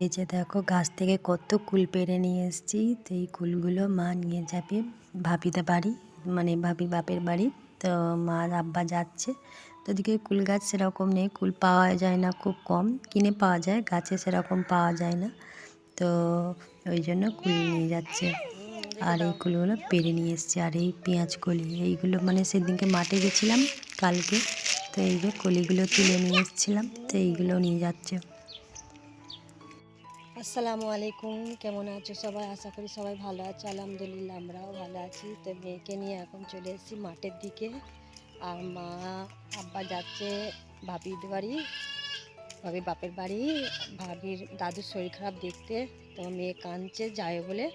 এই যে দেখো গাছ থেকে কত কুল পেরে নিয়ে এসেছি। তো এই কুলগুলো মা নিয়ে যাবে ভাবিদের বাড়ি মানে ভাবি বাপের বাড়ি। তো মা আব্বা যাচ্ছে। তো ওদিকে কুল গাছ সেরকম নেই, কুল পাওয়া যায় না খুব কম। কিনে পাওয়া যায়, গাছে সেরকম পাওয়া যায় না। তো ওই জন্য কুল নিয়ে যাচ্ছে। আর এই কুলগুলো পেরে নিয়ে এসছে। আর এই পেঁয়াজ কলি, এইগুলো মানে সেদিনকে মাঠে গেছিলাম, কালকে। তো এই যে কলিগুলো তুলে নিয়ে এসেছিলাম, তো এইগুলো নিয়ে যাচ্ছে। আসসালামু আলাইকুম। কেমন আছো সবাই? আশা করি সবাই ভালো আছে। আলহামদুলিল্লাহ, আমরাও ভালো আছি। তো মেয়েকে নিয়ে এখন চলে এসেছি মাঠের দিকে। আর মা, আব্বা যাচ্ছে ভাবির বাড়ি, ভাবির বাপের বাড়ি। ভাবির দাদুর শরীর খারাপ দেখতে। তো মেয়ে কাঁদছে যায় বলে।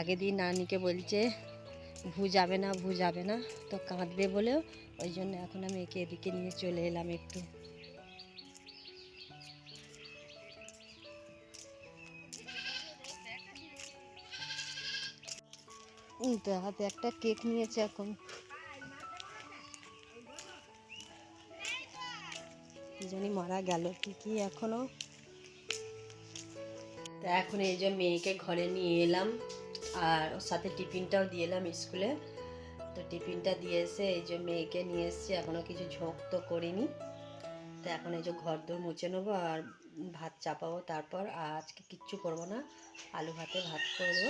আগে দিন নানিকে বলছে, ভু যাবে না, ভু যাবে না। তো কাঁদবে বলেও। ওই জন্য এখন আমি একে এদিকে নিয়ে চলে এলাম একটু। হাতে একটা কেক নিয়েছে এখন। জানি মারা গেল, কি কি এখনও? তা এখন এই যে মেয়েকে ঘরে নিয়ে এলাম, আর ওর সাথে টিফিনটাও দিয়ে এলাম স্কুলে। তো টিফিনটা দিয়ে এসে এই যে মেয়েকে নিয়ে এসেছি এখনও কিছু ঝোঁক তো করিনি। তো এখন এই যে ঘর দৌড় মুছে নেব আর ভাত চাপাবো তারপর। আজকে কিচ্ছু করব না, আলু ভাতে ভাত করব।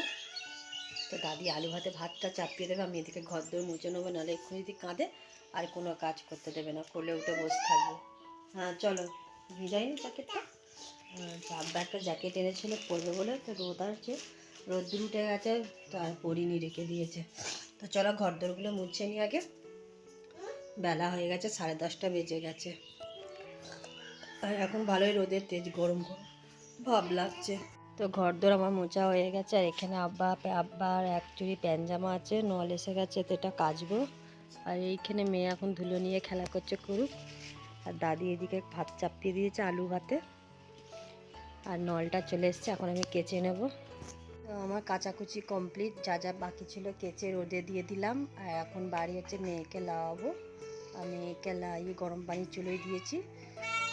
তো দাদি আলু ভাতে ভাতটা চাপিয়ে দেবে, আমি এদিকে ঘর দৌড় মুছে নেব, নাহলে এক্ষুনি যদি কাঁদে, আর কোনো কাজ করতে দেবে না করলে উঠে বসে থাকবে। হ্যাঁ চলো ভিজাই নি জ্যাকেটটা আব্বা একটা জ্যাকেট এনেছিল, পরবে বলে, তো রোদ আসছে। রোদ্দুর উঠে গেছে, তো আর পরিনি রেখে দিয়েছে। তো চলো ঘর দরগুলো মুছে নিই আগে। বেলা হয়ে গেছে, সাড়ে দশটা বেজে গেছে। আর এখন ভালোই রোদের তেজ, গরম গরম। ভাব লাগছে। তো ঘর দোর আমার মোচা হয়ে গেছে, আর এখানে আব্বা আব্বার এক চুড়ি প্যানজামা আছে, নল এসে গেছে, তো এটা কাচবো। আর এইখানে মেয়ে এখন ধুলো নিয়ে খেলা করছে করুক। আর দাদি এদিকে ভাত চাপিয়ে দিয়েছে আলু ভাতে। আর নলটা চলে এসছে, এখন আমি কেচে নেব। তো আমার কাচাকুচি কমপ্লিট, যা যা বাকি ছিল কেচে রোদে দিয়ে দিলাম। আর এখন বাড়ি হচ্ছে মেয়েকে লাগাবো আর মেয়েকে লাগিয়ে গরম পানি চুলোয় দিয়েছি।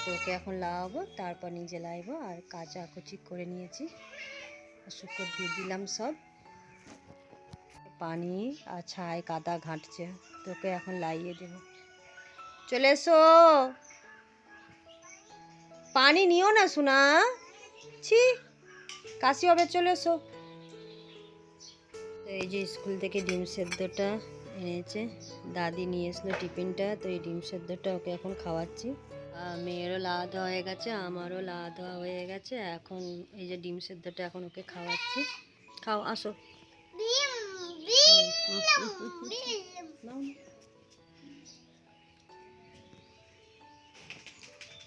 তো ওকে এখন লাগাবো তারপর নিজে লাগাবো আর কাচাকুচি করে নিয়েছি। শুকর দিয়ে দিলাম সব। পানি আর ছায় কাদা ঘাঁটছে তোকে এখন লাগিয়ে দেবো। চলে এসো! পানি নিও না শোনা ছি, কাশি হবে, চলে এসো। তো এই যে স্কুল থেকে ডিম সেদ্ধটা এনেছে, দাদি নিয়ে এসলো টিফিনটা, তো এই ডিম সেদ্ধটা ওকে এখন খাওয়াচ্ছি। মেয়েরও লাওয়া দেওয়া হয়ে গেছে আমারও লাওয়া দেওয়া হয়ে গেছে। এখন এই যে ডিম সেদ্ধটা এখন ওকে খাওয়াচ্ছি। খাও আসো।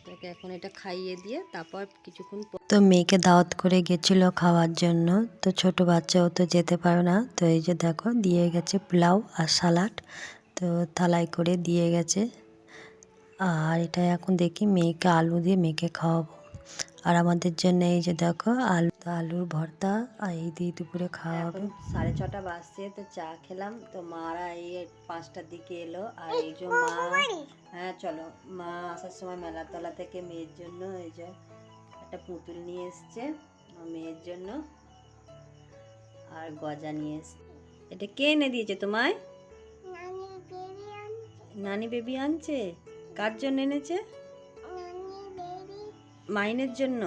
তাকে এখন এটা খাইয়ে দিয়ে তারপর কিছুক্ষণ তো মেয়েকে দাওয়াত করে গেছিল খাওয়ার জন্য। তো ছোট বাচ্চাও তো যেতে পারে না। তো এই যে দেখো দিয়ে গেছে পোলাও আর সালাড। তো থালায় করে দিয়ে গেছে। আর এটা এখন দেখি মেয়েকে আলু দিয়ে মেয়েকে খাওয়াবো। আর আমাদের জন্য এই যে দেখো আলু আলুর ভর্তা আর এই দিয়ে দুপুরে খাওয়া হবে সাড়ে ছটা বাজছে তো চা খেলাম। তো মারা এই পাঁচটার দিকে এলো। আর এই যে মা হ্যাঁ চলো। মা আসার সময় মেলাতলা থেকে মেয়ের জন্য এই যে একটা পুতুল নিয়ে এসছে মেয়ের জন্য। আর গজা নিয়ে এসছে। এটা কে এনে দিয়েছে তোমায়? নানি বেবি আনছে? কার জন্য এনেছে? মাইনের জন্য?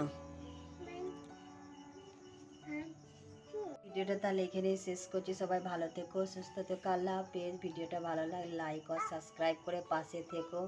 ভিডিওটা তাহলে এখানে শেষ করছি। সবাই ভালো থেকো, সুস্থ থেকো। আল্লাহ হাফেজ। ভিডিওটা ভালো লাগলে লাইক আর সাবস্ক্রাইব করে পাশে থেকো।